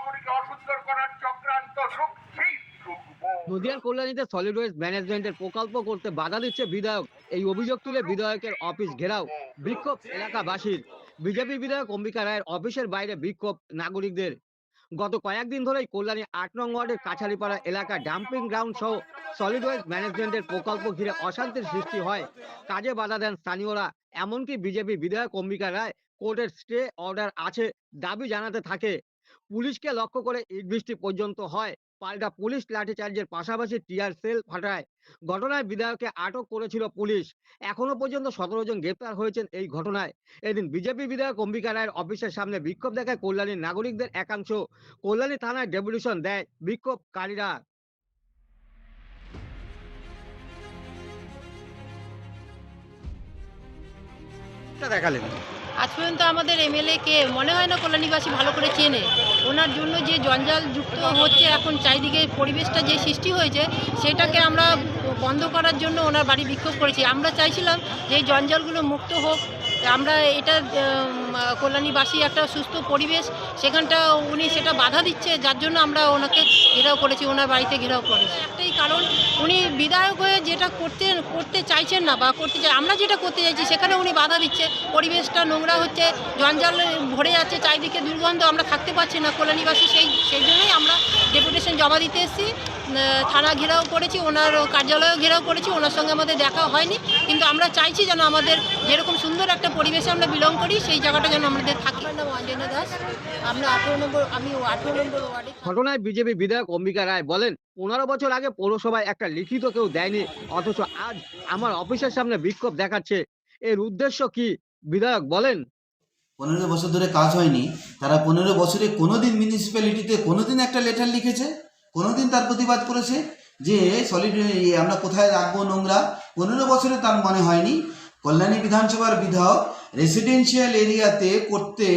মহানগরীকে অসুন্দর করার চক্রান্ত রুখছি নদিয়ার কল্যাণীতে সলিড ওয়েস্ট ম্যানেজমেন্টের প্রকল্প করতে বাধা দিচ্ছে বিধায়ক। এই অভিযোগ তুলে বিধায়কের অফিস ঘেরাও। বিক্ষোভ এলাকাবাসীর। বিজেপি বিধায়ক অম্বিকা রায়ের অফিসের বাইরে বিক্ষোভ নাগরিকদের। গত কয়েকদিন ধরেই কল্যাণী আট নং ওয়ার্ডের কাছারিপাড়া এলাকা ডাম্পিং গ্রাউন্ড সহ সলিড ওয়েস্ট ম্যানেজমেন্টের প্রকল্প ঘিরে অশান্তির সৃষ্টি হয়। কাজে বাধা দেন স্থানীয়রা। এমনকি বিজেপি বিধায়ক অম্বিকা রায় কোর্টের স্টে অর্ডার আছে দাবি জানাতে থাকে। পুলিশকে লক্ষ্য করে ইট বৃষ্টি পর্যন্ত হয়। পাল্টা পুলিশ লাঠিচার্জের পাশাপাশি টিয়ার সেল ফাটায়। ঘটনায় বিধায়ককে আটক করেছিল পুলিশ। এখনও পর্যন্ত সতেরো জন গ্রেপ্তার হয়েছেন এই ঘটনায়। এদিন বিজেপি বিধায়ক অম্বিকা রায়ের অফিসের সামনে বিক্ষোভ দেখায় কল্যাণীর নাগরিকদের একাংশ। কল্যাণী থানায় ডেপুটেশন দেয় বিক্ষোভকারীরা। দেখালেন। আজ পর্যন্ত আমাদের এমএলএ কে, মনে হয় না কল্যাণীবাসী ভালো করে চেনে। ওনার জন্য যে জঞ্জাল যুক্ত হচ্ছে, এখন চারিদিকে পরিবেশটা যে সৃষ্টি হয়েছে, সেটাকে আমরা বন্ধ করার জন্য ওনার বাড়ি বিক্ষোভ করেছি। আমরা চাইছিলাম যে জঞ্জালগুলো মুক্ত হোক আমরা এটা কল্যাণীবাসী একটা সুস্থ পরিবেশ, সেখানটা উনি সেটা বাধা দিচ্ছে, যার জন্য আমরা ওনাকে ঘেরাও করেছি, ওনার বাড়িতে ঘেরাও করেছি। একটাই কারণ, উনি বিধায়ক হয়ে যেটা করতে করতে চাইছেন না বা করতে চাই, আমরা যেটা করতে চাইছি, সেখানে উনি বাধা দিচ্ছে। পরিবেশটা নোংরা হচ্ছে, জঞ্জাল ভরে যাচ্ছে, চারিদিকে দুর্গন্ধ, আমরা থাকতে পারছি না কল্যাণীবাসী, সেই সেই জন্যই আমরা ডেপুটেশন জমা দিতে এসেছি। থানা ঘেরাও করেছি, ওনার কার্যালয়ও ঘেরাও করেছি, ওনার সঙ্গে আমাদের দেখা হয়নি, কিন্তু আমরা চাইছি যেন আমাদের যেরকম সুন্দর একটা পরিবেশে আমরা বিলং করি সেই জায়গাটা যেন আমাদের থাকি। আমার নাম অঞ্জনা দাস। আমরা আঠেরো নম্বর আমি আঠেরো নম্বর ওয়ার্ডে ঘটনায় বিজেপি বিধায়ক অম্বিকা রায় বলেন পনেরো বছর আগে পৌরসভায় একটা লিখিত কেউ দেয়নি অথচ আজ আমার অফিসের সামনে বিক্ষোভ দেখাচ্ছে। এর উদ্দেশ্য কি? বিধায়ক বলেন পনেরো বছর ধরে কাজ হয়নি তারা পনেরো বছরে কোনোদিন মিউনিসিপ্যালিটিতে কোনোদিন একটা লেটার লিখেছে কোনোদিন তার প্রতিবাদ করেছে যে সলিড আমরা কোথায় রাখব নোংরা পনেরো বছরে তার মনে হয়নি। কল্যাণী বিধানসভার বিধায়ক রেসিডেন্সিয়াল এরিয়াতে করতে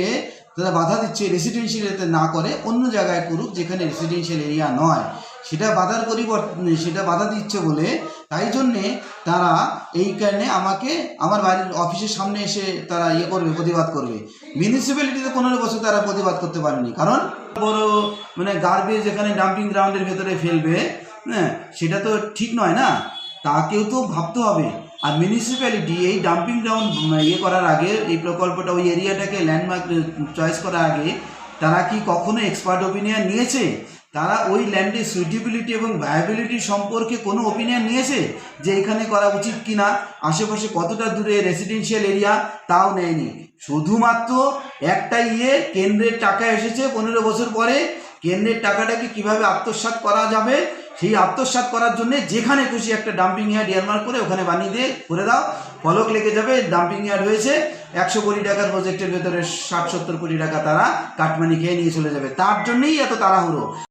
তারা বাধা দিচ্ছে রেসিডেন্সিয়াল এরিয়াতে না করে অন্য জায়গায় করুক যেখানে রেসিডেন্সিয়াল এরিয়া নয়। সেটা বাধার পরিবর্তন সেটা বাধা দিচ্ছে বলে তাই জন্যে তারা এই কারণে আমাকে, আমার বাড়ির অফিসের সামনে এসে তারা ইয়ে করবে, প্রতিবাদ করবে। মিউনিসিপ্যালিটিতে পনেরো বছর তারা প্রতিবাদ করতে পারেনি। কারণ বড় মানে গার্বেজ এখানে ডাম্পিং গ্রাউন্ডের ভেতরে ফেলবে হ্যাঁ সেটা তো ঠিক নয় না। তাকেও তো ভাবতে হবে। আর মিউনিসিপ্যালিটি এই ডাম্পিং গ্রাউন্ড ইয়ে করার আগে, এই প্রকল্পটা, ওই এরিয়াটাকে ল্যান্ডমার্ক চয়েস করার আগে, তারা কি কখনো এক্সপার্ট ওপিনিয়ন নিয়েছে? তারা ওই ল্যান্ডের সুইটেবিলিটি এবং ভায়াবিলিটি সম্পর্কে কোনো ওপিনিয়ন নিয়েছে যে এখানে করা উচিত কি না আশেপাশে কতটা দূরে রেসিডেন্সিয়াল এরিয়া তাও নেয়নি। শুধুমাত্র একটা ইয়ে কেন্দ্রের টাকা এসেছে পনেরো বছর পরে। কেন্দ্রের টাকাটাকে কীভাবে আত্মসাৎ করা যাবে? সেই আত্মসাত করার জন্য যেখানে খুশি একটা ডাম্পিং ইয়ার্ড ইয়ারমার্ক করে ওখানে বানিয়ে দিয়ে করে দাও। ফলক লেগে যাবে ডাম্পিং ইয়ার্ড হয়েছে। একশো কোটি টাকার প্রজেক্টের ভেতরে ষাট সত্তর কোটি টাকা তারা কাটমানি খেয়ে নিয়ে চলে যাবে। তার জন্যই এত তাড়াহুড়ো।